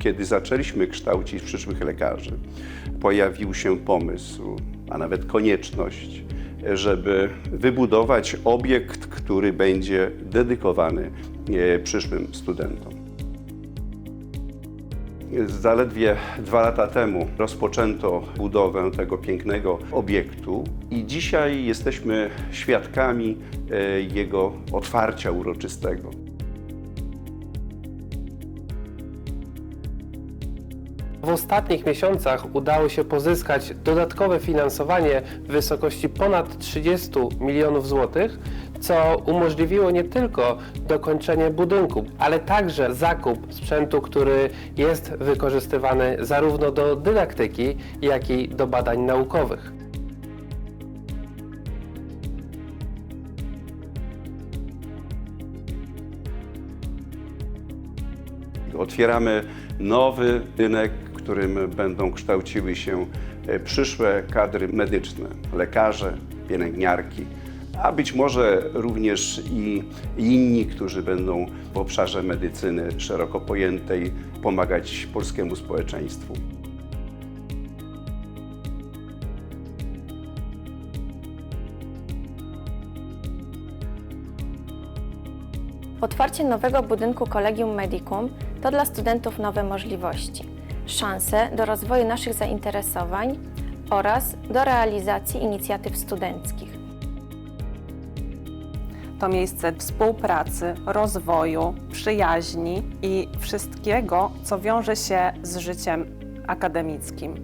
Kiedy zaczęliśmy kształcić przyszłych lekarzy, pojawił się pomysł, a nawet konieczność, żeby wybudować obiekt, który będzie dedykowany e, przyszłym studentom. Zaledwie dwa lata temu rozpoczęto budowę tego pięknego obiektu i dzisiaj jesteśmy świadkami e, jego otwarcia uroczystego. W ostatnich miesiącach udało się pozyskać dodatkowe finansowanie w wysokości ponad 30 milionów złotych, co umożliwiło nie tylko dokończenie budynku, ale także zakup sprzętu, który jest wykorzystywany zarówno do dydaktyki, jak i do badań naukowych. Otwieramy nowy rynek, którym będą kształciły się e, przyszłe kadry medyczne, lekarze, pielęgniarki, a być może również i inni, którzy będą w obszarze medycyny szeroko pojętej pomagać polskiemu społeczeństwu. Otwarcie nowego budynku Collegium Medicum to dla studentów nowe możliwości, szanse do rozwoju naszych zainteresowań oraz do realizacji inicjatyw studenckich. To miejsce współpracy, rozwoju, przyjaźni i wszystkiego, co wiąże się z życiem akademickim.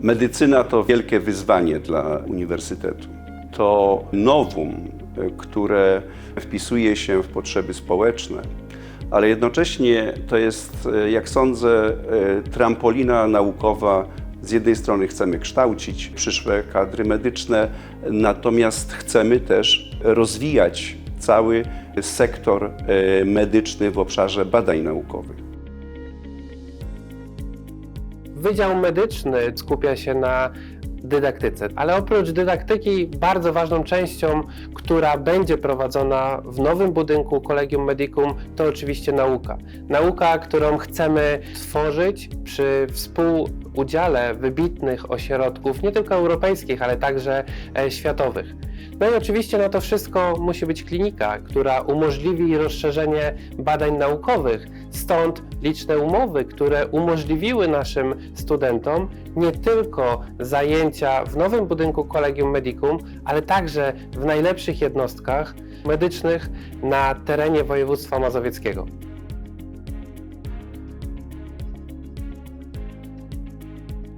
Medycyna to wielkie wyzwanie dla uniwersytetu. To nowum, które wpisuje się w potrzeby społeczne, ale jednocześnie to jest, e, jak sądzę, e, trampolina naukowa. Z jednej strony chcemy kształcić przyszłe kadry medyczne, natomiast chcemy też rozwijać cały sektor medyczny w obszarze badań naukowych. Wydział Medyczny skupia się na dydaktyce, ale oprócz dydaktyki bardzo ważną częścią, która będzie prowadzona w nowym budynku Collegium Medicum, to oczywiście nauka. Nauka, którą chcemy tworzyć przy współudziale wybitnych ośrodków, nie tylko europejskich, ale także e, światowych. No i oczywiście na to wszystko musi być klinika, która umożliwi rozszerzenie badań naukowych. Stąd liczne umowy, które umożliwiły naszym studentom nie tylko zajęcia w nowym budynku Collegium Medicum, ale także w najlepszych jednostkach medycznych na terenie województwa mazowieckiego.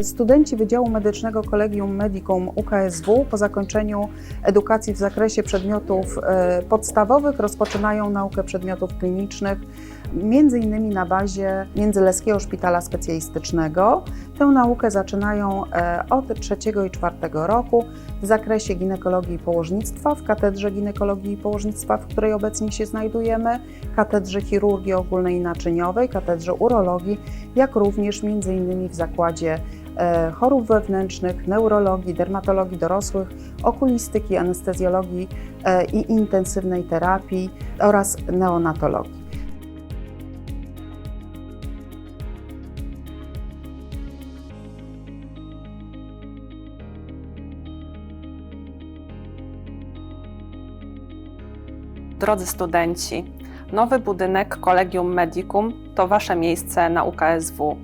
Studenci Wydziału Medycznego Collegium Medicum UKSW po zakończeniu edukacji w zakresie przedmiotów e, podstawowych rozpoczynają naukę przedmiotów klinicznych, między innymi na bazie Międzyleskiego Szpitala Specjalistycznego. Tę naukę zaczynają e, od trzeciego i czwartego roku w zakresie ginekologii i położnictwa w Katedrze Ginekologii i Położnictwa, w której obecnie się znajdujemy, Katedrze Chirurgii Ogólnej i Naczyniowej, Katedrze Urologii, jak również między innymi w zakładzie e, chorób wewnętrznych, neurologii, dermatologii dorosłych, okulistyki, anestezjologii e, i intensywnej terapii oraz neonatologii. Drodzy studenci, nowy budynek Collegium Medicum to Wasze miejsce na UKSW.